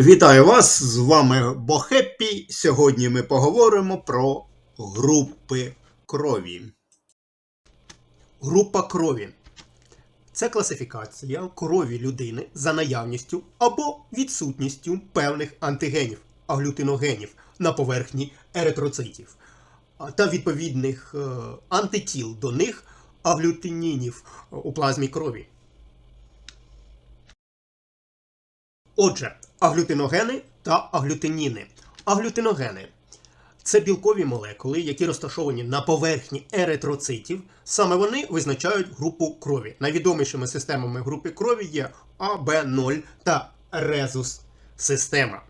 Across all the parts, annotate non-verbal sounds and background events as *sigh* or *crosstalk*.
Вітаю вас! З вами Бохеппі. Сьогодні ми поговоримо про групи крові. Група крові це класифікація крові людини за наявністю або відсутністю певних антигенів, аглютиногенів на поверхні еритроцитів та відповідних е, антитіл до них аглютинінів у плазмі крові. Отже, аглютиногени та аглютиніни. Аглютиногени це білкові молекули, які розташовані на поверхні еритроцитів. Саме вони визначають групу крові. Найвідомішими системами групи крові є АБ0 та резус система.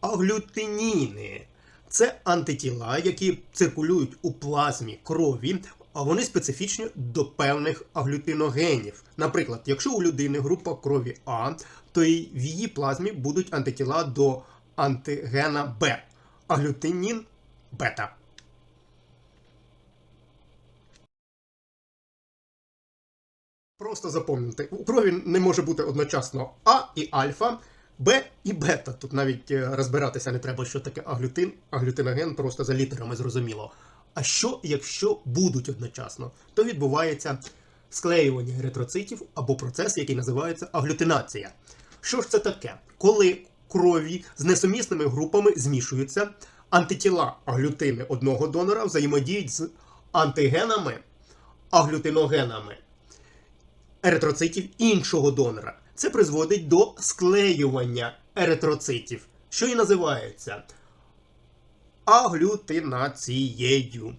Аглютиніни це антитіла, які циркулюють у плазмі крові, а вони специфічні до певних аглютиногенів. Наприклад, якщо у людини група крові А, то й в її плазмі будуть антитіла до антигена Б, аглютинін бета. Просто запам'ятайте, у крові не може бути одночасно А і альфа, Б і бета. Тут навіть е, розбиратися не треба, що таке аглютин, аглютиноген, просто за літерами зрозуміло. А що, якщо будуть одночасно? То відбувається склеювання еритроцитів або процес, який називається аглютинація. Що ж це таке? Коли крові з несумісними групами змішуються, антитіла аглютини одного донора взаємодіють з антигенами аглютиногенами еритроцитів іншого донора. Це призводить до склеювання еритроцитів, що і називається аглютинацією.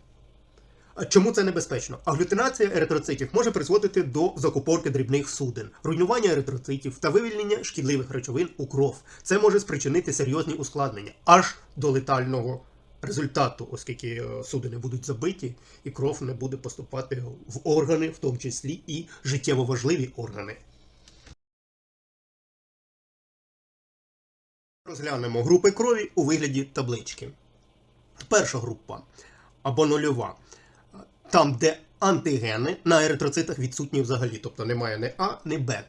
Чому це небезпечно? Аглютинація еритроцитів може призводити до закупорки дрібних суден, руйнування еритроцитів та вивільнення шкідливих речовин у кров. Це може спричинити серйозні ускладнення аж до летального результату, оскільки е, судини будуть забиті і кров не буде поступати в органи, в тому числі і життєво важливі органи. Розглянемо групи крові у вигляді таблички. Перша група або нульова. Там, де антигени на еритроцитах відсутні взагалі, тобто немає ні А, ні Б.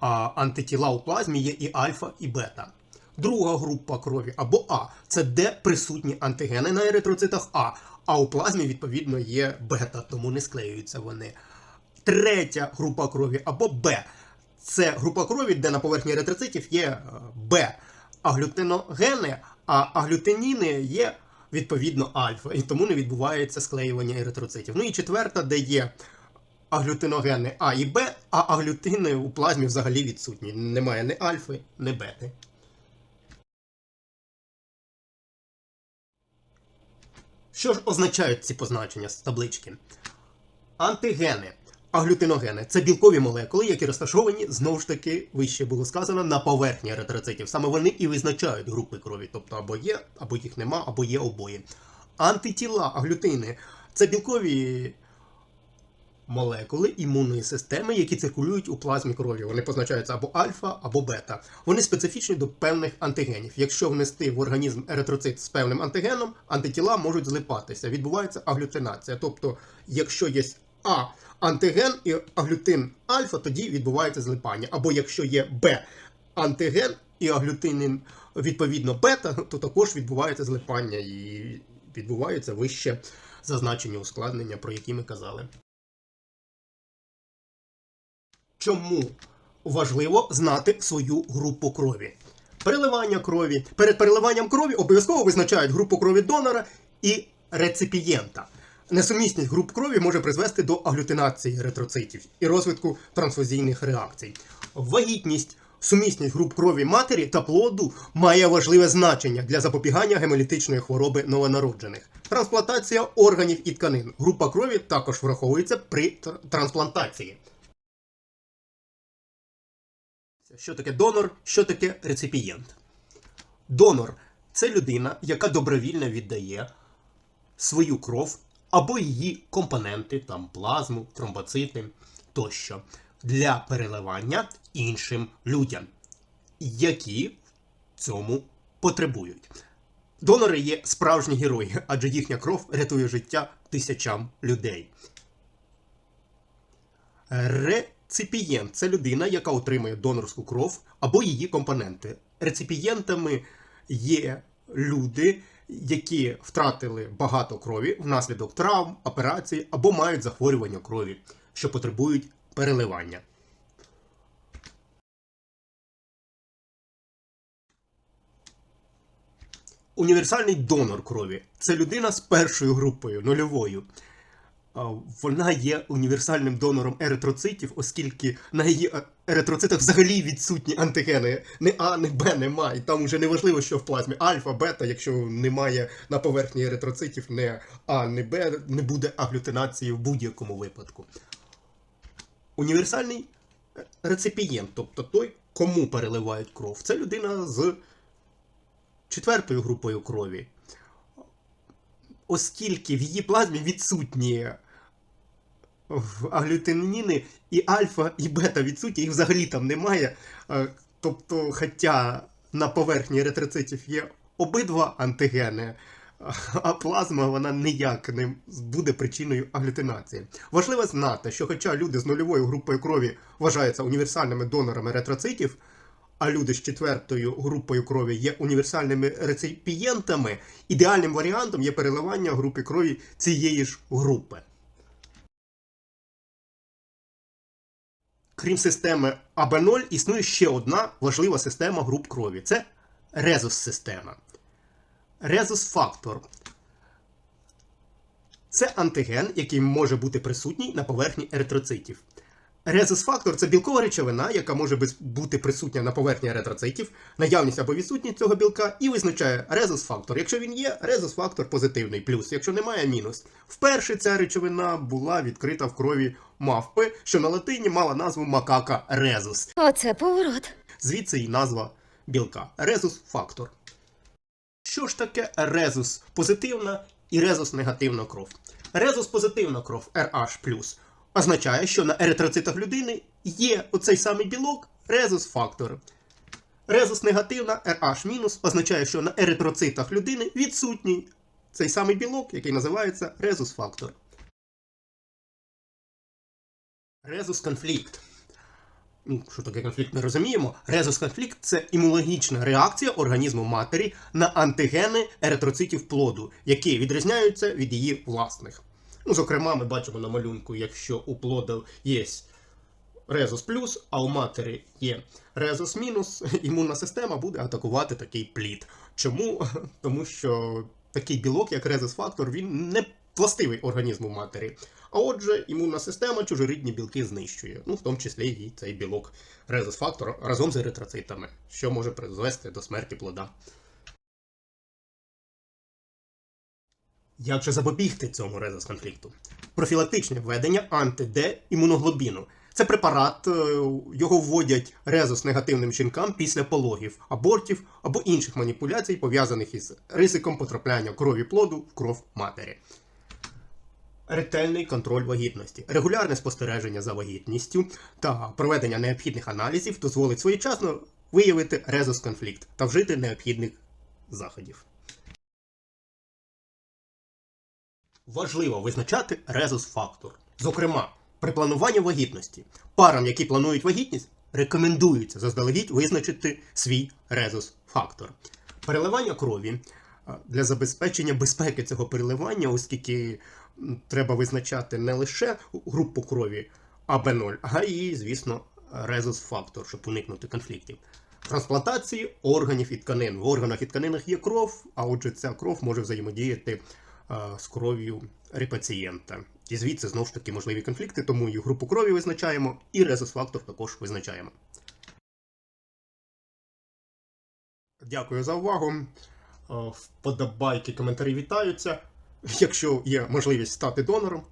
А антитіла у плазмі є і альфа, і бета. Друга група крові або А це де присутні антигени на еритроцитах А, а у плазмі, відповідно, є бета, тому не склеюються вони. Третя група крові або Б. Це група крові, де на поверхні еритроцитів є е, Б аглютиногени, а аглютиніни є відповідно альфа, і тому не відбувається склеювання еритроцитів. Ну і четверта, де є аглютиногени А і Б, а аглютини у плазмі взагалі відсутні. Немає ні альфи, ні бети. Що ж означають ці позначення з таблички? Антигени, аглютиногени це білкові молекули, які розташовані знову ж таки, вище було сказано, на поверхні еритроцитів. Саме вони і визначають групи крові, тобто або є, або їх нема, або є обоє. Антитіла, аглютини це білкові молекули імунної системи, які циркулюють у плазмі крові. Вони позначаються або альфа, або бета. Вони специфічні до певних антигенів. Якщо внести в організм еритроцит з певним антигеном, антитіла можуть злипатися. Відбувається аглютинація. Тобто, якщо є А антиген і аглютин альфа, тоді відбувається злипання. Або якщо є Б антиген і аглютинин відповідно бета, то також відбувається злипання і відбуваються вище зазначені ускладнення, про які ми казали. Чому важливо знати свою групу крові? Переливання крові. Перед переливанням крові обов'язково визначають групу крові донора і реципієнта. Несумісність груп крові може призвести до аглютинації еритроцитів і розвитку трансфузійних реакцій. Вагітність, сумісність груп крові матері та плоду має важливе значення для запобігання гемолітичної хвороби новонароджених. Трансплантація органів і тканин. Група крові також враховується при тр- трансплантації. Що таке донор, що таке реципієнт? Донор це людина, яка добровільно віддає свою кров або її компоненти, там плазму, тромбоцити тощо для переливання іншим людям, які цьому потребують. Донори є справжні герої, адже їхня кров рятує життя тисячам людей. Реципієнт це людина, яка отримує донорську кров або її компоненти. Реципієнтами є люди, які втратили багато крові внаслідок травм, операцій або мають захворювання крові, що потребують переливання. Універсальний донор крові це людина з першою групою, нульовою. Вона є універсальним донором еритроцитів, оскільки на її е, еритроцитах взагалі відсутні антигени. Ні А, ні Б немає. Там вже не важливо, що в плазмі альфа, бета, якщо немає на поверхні еритроцитів ні А, ні Б, не буде аглютинації в будь-якому випадку. Універсальний е, реципієнт, тобто той, кому переливають кров, це людина з четвертою групою крові. Оскільки в її плазмі відсутні аглютиніни і альфа, і бета відсутні, їх взагалі там немає. Е, Тобто, хоча на поверхні еритроцитів є обидва антигени, а плазма вона ніяк не буде причиною аглютинації. Важливо знати, що хоча люди з нульовою групою крові вважаються універсальними донорами еритроцитів, а люди з четвертою групою крові є універсальними реципієнтами, ідеальним варіантом є переливання групи крові цієї ж групи. Крім системи АБ0, існує ще одна важлива система груп крові це резус-система. Резус-фактор це антиген, який може бути присутній на поверхні еритроцитів. Резус-фактор це білкова речовина, яка може бути присутня на поверхні еритроцитів, наявність або відсутність цього білка, і визначає резус-фактор. Якщо він є, резус-фактор позитивний, плюс, якщо немає, мінус. Вперше ця речовина була відкрита в крові мавпи, що на латині мала назву макака резус. Оце поворот. Звідси і назва білка резус-фактор. Що ж таке резус позитивна і резус негативна кров? Резус позитивна кров RH означає, що на еритроцитах людини є оцей самий білок резус-фактор. Резус негативна RH- означає, що на еритроцитах людини відсутній цей самий білок, який називається резус-фактор. Резус-конфлікт. Ну, що таке конфлікт, не розуміємо. Резус-конфлікт це імунологічна реакція організму матері на антигени еритроцитів плоду, які відрізняються від її власних. Ну, зокрема, ми бачимо на малюнку, якщо у плоду є резус плюс, а у матері є резус мінус, *laughs* імунна система буде атакувати такий плід. Чому? *laughs* Тому що такий білок, як резус-фактор, він не властивий організму матері. А отже, імунна система чужорідні білки знищує, ну в тому числі і цей білок резус-фактор разом з еритроцитами, що може призвести до смерті плода. Як же запобігти цьому резус-конфлікту? Профілактичне введення анти-Д імуноглобіну. Це препарат, е, його вводять резус негативним жінкам після пологів, абортів або інших маніпуляцій, пов'язаних із ризиком потрапляння крові плоду в кров матері. Ретельний контроль вагітності, регулярне спостереження за вагітністю та проведення необхідних аналізів дозволить своєчасно виявити резус-конфлікт та вжити необхідних заходів. Важливо визначати резус-фактор. Зокрема, при плануванні вагітності парам, які планують вагітність, рекомендується заздалегідь визначити свій резус-фактор. Переливання крові для забезпечення безпеки цього переливання, оскільки треба визначати не лише групу крові АБ0, а й, звісно, резус-фактор, щоб уникнути конфліктів. Трансплантації органів і тканин. В органах і тканинах є кров, а отже, ця кров може взаємодіяти з кров'ю репацієнта. І звідси знову ж таки можливі конфлікти, тому і групу крові визначаємо, і резус-фактор також визначаємо. Дякую за увагу. Е, Вподобайки, коментарі вітаються. Якщо є можливість стати донором,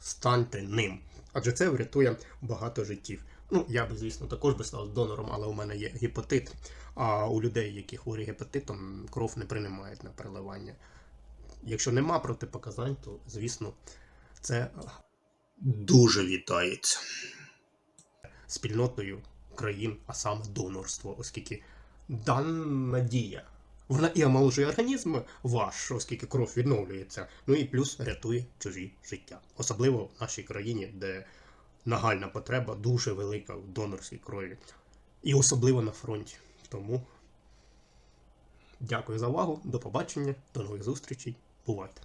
станьте ним. Адже це врятує багато життів. Ну, я би, звісно, також би став донором, але у мене є гепатит. А у людей, які хворі гепатитом, кров не приймають на переливання. Якщо нема протипоказань, то, звісно, це дуже вітається спільнотою країн, а саме донорство, оскільки дана дія. Вона і омоложує організм ваш, оскільки кров відновлюється, ну і плюс рятує чужі життя. Особливо в нашій країні, де нагальна потреба, дуже велика в донорській крові. І особливо на фронті. Тому дякую за увагу, до побачення, до нових зустрічей. Бувайте!